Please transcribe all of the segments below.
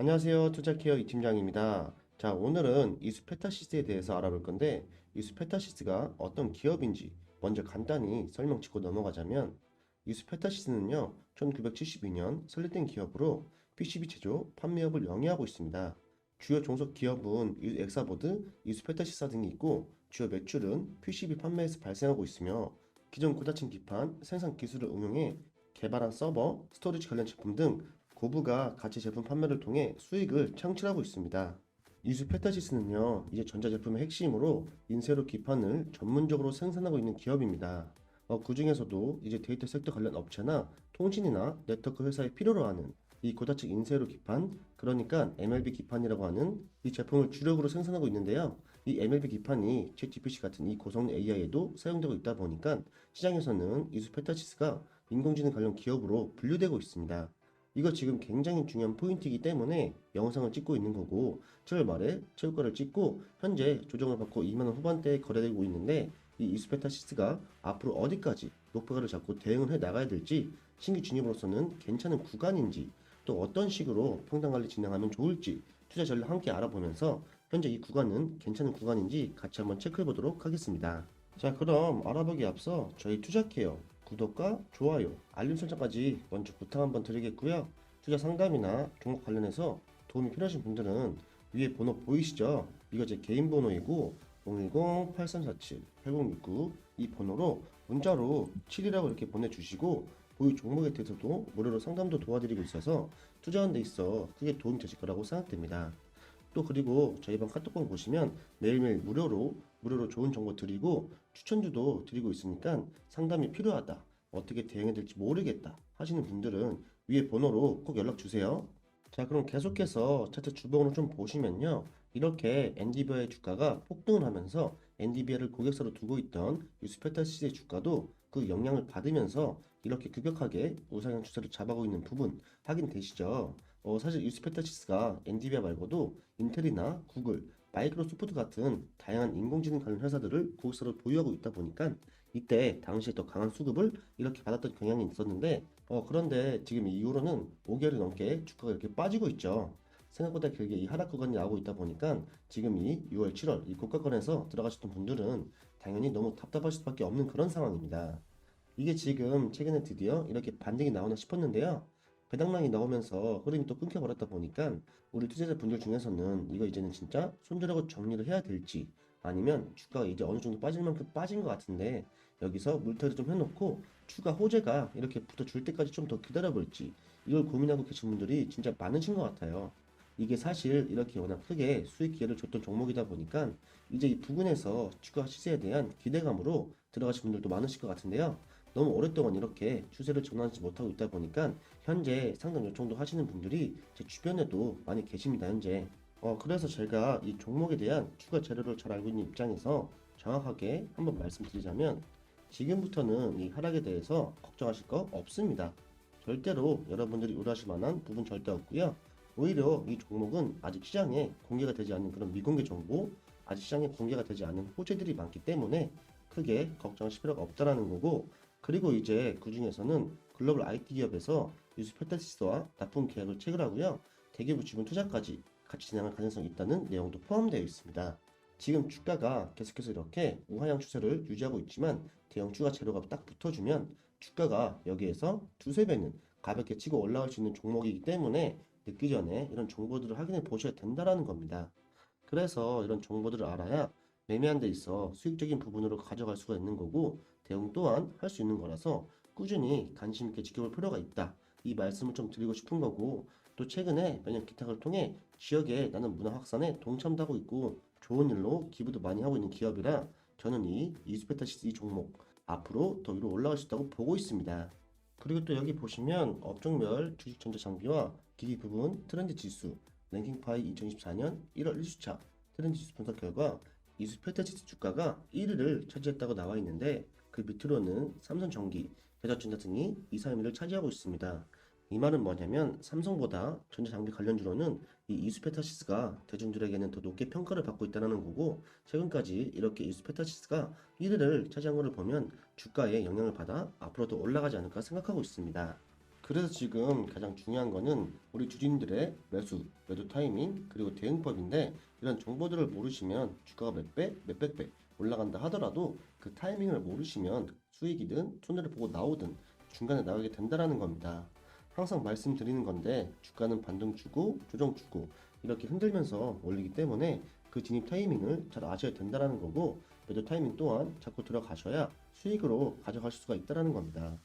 안녕하세요. 투자케어 이팀장입니다. 자, 오늘은 이수페타시스에 대해서 알아볼 건데, 이수페타시스가 어떤 기업인지 먼저 간단히 설명짓고 넘어가자면, 이수페타시스는요, 1972년 설립된 기업으로 PCB 제조, 판매업을 영위하고 있습니다. 주요 종속 기업은 이- 엑사보드, 이수페타시스 등이 있고, 주요 매출은 PCB 판매에서 발생하고 있으며, 기존 고다층 기판 생산 기술을 응용해 개발한 서버, 스토리지 관련 제품 등 고부가 가치 제품 판매를 통해 수익을 창출하고 있습니다. 이수 페타시스는요, 이제 전자제품의 핵심으로 인쇄로 기판을 전문적으로 생산하고 있는 기업입니다. 어, 그 중에서도 이제 데이터 섹터 관련 업체나 통신이나 네트워크 회사에 필요로 하는 이 고다층 인쇄로 기판, 그러니까 MLB 기판이라고 하는 이 제품을 주력으로 생산하고 있는데요. 이 MLB 기판이 챗GPT 같은 이 고성능 AI에도 사용되고 있다 보니까 시장에서는 이수 페타시스가 인공지능 관련 기업으로 분류되고 있습니다. 이거 지금 굉장히 중요한 포인트이기 때문에 영상을 찍고 있는 거고 7월 말에 체육과를 찍고 현재 조정을 받고 2만원 후반대에 거래되고 있는데 이 이스페타시스가 앞으로 어디까지 목표가를 잡고 대응을 해 나가야 될지 신규 진입으로서는 괜찮은 구간인지 또 어떤 식으로 평당 관리 진행하면 좋을지 투자 전략 함께 알아보면서 현재 이 구간은 괜찮은 구간인지 같이 한번 체크해 보도록 하겠습니다. 자 그럼 알아보기 앞서 저희 투자케어 구독과 좋아요, 알림 설정까지 먼저 부탁 한번 드리겠고요. 투자 상담이나 종목 관련해서 도움이 필요하신 분들은 위에 번호 보이시죠? 이거 제 개인 번호이고 010-8347-8069 이 번호로 문자로 7이라고 이렇게 보내주시고 보유 종목에 대해서도 무료로 상담도 도와드리고 있어서 투자하는 데 있어 크게 도움이 되실 거라고 생각됩니다. 또 그리고 저희 방 카톡방 보시면 매일매일 무료로 무료로 좋은 정보 드리고 추천주도 드리고 있으니까 상담이 필요하다 어떻게 대응해야 될지 모르겠다 하시는 분들은 위에 번호로 꼭 연락 주세요. 자 그럼 계속해서 차트 주봉으로 좀 보시면요 이렇게 엔디비아의 주가가 폭등을 하면서 엔디비아를 고객사로 두고 있던 유스페타시스의 주가도 그 영향을 받으면서 이렇게 급격하게 우상향 추세를 잡아가고 있는 부분 확인되시죠? 어, 사실 유스페타시스가 엔디비아 말고도 인텔이나 구글, 마이크로소프트 같은 다양한 인공지능 관련 회사들을 고객사로 보유하고 있다 보니까 이때 당시에 더 강한 수급을 이렇게 받았던 경향이 있었는데 어, 그런데 지금 이 이후로는 5개월이 넘게 주가가 이렇게 빠지고 있죠. 생각보다 길게 이 하락 구간이 나오고 있다 보니까 지금 이 6월, 7월 이 고가권에서 들어가셨던 분들은 당연히 너무 답답할 수밖에 없는 그런 상황입니다. 이게 지금 최근에 드디어 이렇게 반등이 나오나 싶었는데요. 배당량이 나오면서 흐름이 또 끊겨버렸다 보니까 우리 투자자 분들 중에서는 이거 이제는 진짜 손절하고 정리를 해야 될지 아니면 주가가 이제 어느 정도 빠질 만큼 빠진 것 같은데 여기서 물타기 좀 해놓고 추가 호재가 이렇게 붙어줄 때까지 좀 더 기다려볼지 이걸 고민하고 계신 분들이 진짜 많으신 것 같아요. 이게 사실 이렇게 워낙 크게 수익 기회를 줬던 종목이다 보니까 이제 이 부분에서 주가 시세에 대한 기대감으로 들어가신 분들도 많으실 것 같은데요. 너무 오랫동안 이렇게 추세를 전환하지 못하고 있다 보니까 현재 상담 요청도 하시는 분들이 제 주변에도 많이 계십니다, 현재. 어, 그래서 제가 이 종목에 대한 추가 재료를 잘 알고 있는 입장에서 정확하게 한번 말씀드리자면 지금부터는 이 하락에 대해서 걱정하실 거 없습니다. 절대로 여러분들이 우려하실 만한 부분 절대 없고요. 오히려 이 종목은 아직 시장에 공개가 되지 않는 그런 미공개 정보, 아직 시장에 공개가 되지 않은 호재들이 많기 때문에 크게 걱정하실 필요가 없다라는 거고, 그리고 이제 그 중에서는 글로벌 IT 기업에서 유스 페타시스와 납품 계약을 체결하고요. 대기업 지분 투자까지 같이 진행할 가능성이 있다는 내용도 포함되어 있습니다. 지금 주가가 계속해서 이렇게 우하향 추세를 유지하고 있지만 대형 추가 재료가 딱 붙어주면 주가가 여기에서 두세 배는 가볍게 치고 올라갈 수 있는 종목이기 때문에 늦기 전에 이런 정보들을 확인해 보셔야 된다라는 겁니다. 그래서 이런 정보들을 알아야 매매한 데 있어 수익적인 부분으로 가져갈 수가 있는 거고 대응 또한 할 수 있는 거라서 꾸준히 관심 있게 지켜볼 필요가 있다. 이 말씀을 좀 드리고 싶은 거고 또 최근에 몇년 기탁을 통해 지역에 나는 문화 확산에 동참도 하고 있고 좋은 일로 기부도 많이 하고 있는 기업이라 저는 이 이스페타시스 이 종목 앞으로 더 위로 올라갈 수 있다고 보고 있습니다. 그리고 또 여기 보시면 업종별 주식 전자 장비와 기기 부분 트렌드 지수 랭킹파이 2024년 1월 1주차 트렌드 지수 분석 결과 이스페타시스 주가가 1위를 차지했다고 나와 있는데 그 밑으로는 삼성전기, 대자전자 등이 2, 3위를 차지하고 있습니다. 이 말은 뭐냐면 삼성보다 전자장비 관련주로는 이 이스페타시스가 대중들에게는 더 높게 평가를 받고 있다는 거고 최근까지 이렇게 이스페타시스가 1위를 차지한 것을 보면 주가에 영향을 받아 앞으로도 올라가지 않을까 생각하고 있습니다. 그래서 지금 가장 중요한 거는 우리 주주님들의 매수, 매도 타이밍, 그리고 대응법인데 이런 정보들을 모르시면 주가가 몇 배, 몇백 배 올라간다 하더라도 그 타이밍을 모르시면 수익이든 손해를 보고 나오든 중간에 나가게 된다라는 겁니다. 항상 말씀드리는 건데 주가는 반등 주고 조정 주고 이렇게 흔들면서 올리기 때문에 그 진입 타이밍을 잘 아셔야 된다라는 거고 매도 타이밍 또한 자꾸 들어가셔야 수익으로 가져가실 수가 있다라는 겁니다.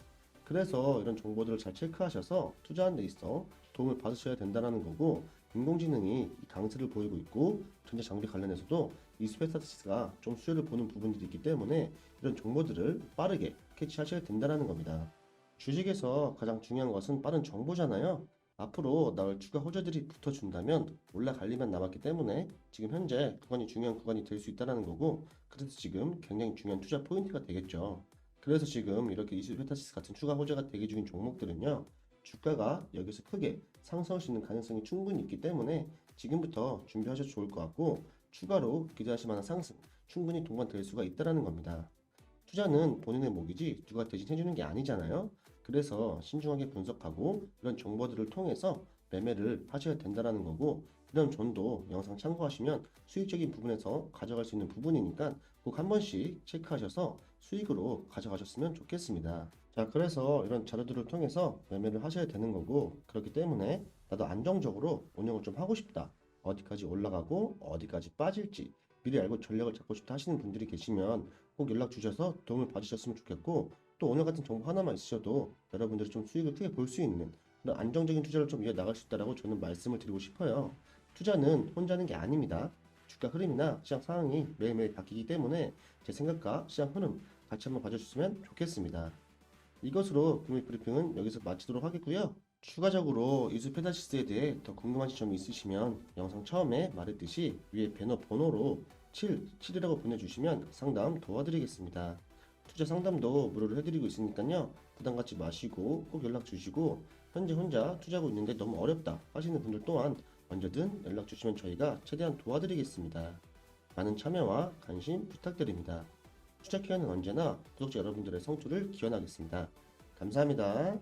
그래서 이런 정보들을 잘 체크하셔서 투자하는 데 있어 도움을 받으셔야 된다는 거고 인공지능이 이 강세를 보이고 있고 전자 장비 관련해서도 이 스페타시스가 좀 수요를 보는 부분들이 있기 때문에 이런 정보들을 빠르게 캐치하셔야 된다는 겁니다. 주식에서 가장 중요한 것은 빠른 정보잖아요. 앞으로 나올 추가 호재들이 붙어준다면 올라갈 일만 남았기 때문에 지금 현재 구간이 중요한 구간이 될 수 있다는 거고 그래서 지금 굉장히 중요한 투자 포인트가 되겠죠. 그래서 지금 이렇게 이스페타시스 같은 추가 호재가 대기 중인 종목들은요. 주가가 여기서 크게 상승할 수 있는 가능성이 충분히 있기 때문에 지금부터 준비하셔도 좋을 것 같고 추가로 기대하실 만한 상승 충분히 동반될 수가 있다는 겁니다. 투자는 본인의 목이지 누가 대신 해주는 게 아니잖아요. 그래서 신중하게 분석하고 이런 정보들을 통해서 매매를 하셔야 된다는 거고 이런 존도 영상 참고하시면 수익적인 부분에서 가져갈 수 있는 부분이니까 꼭 한 번씩 체크하셔서 수익으로 가져가셨으면 좋겠습니다. 자, 그래서 이런 자료들을 통해서 매매를 하셔야 되는 거고 그렇기 때문에 나도 안정적으로 운영을 좀 하고 싶다. 어디까지 올라가고 어디까지 빠질지 미리 알고 전략을 잡고 싶다 하시는 분들이 계시면 꼭 연락 주셔서 도움을 받으셨으면 좋겠고 또 오늘 같은 정보 하나만 있으셔도 여러분들이 좀 수익을 크게 볼 수 있는 그런 안정적인 투자를 좀 이어 나갈 수 있다라고 저는 말씀을 드리고 싶어요. 투자는 혼자 하는 게 아닙니다. 주가 흐름이나 시장 상황이 매일매일 바뀌기 때문에 제 생각과 시장 흐름 같이 한번 봐주셨으면 좋겠습니다. 이것으로 금일 브리핑은 여기서 마치도록 하겠고요. 추가적으로 이수 페다시스에 대해 더 궁금한 점이 있으시면 영상 처음에 말했듯이 위에 배너 번호로 7, 7이라고 보내주시면 상담 도와드리겠습니다. 투자 상담도 무료로 해드리고 있으니까요. 부담 갖지 마시고 꼭 연락 주시고 현재 혼자 투자하고 있는데 너무 어렵다 하시는 분들 또한 언제든 연락 주시면 저희가 최대한 도와드리겠습니다. 많은 참여와 관심 부탁드립니다. 투자 기간은 언제나 구독자 여러분들의 성투를 기원하겠습니다. 감사합니다.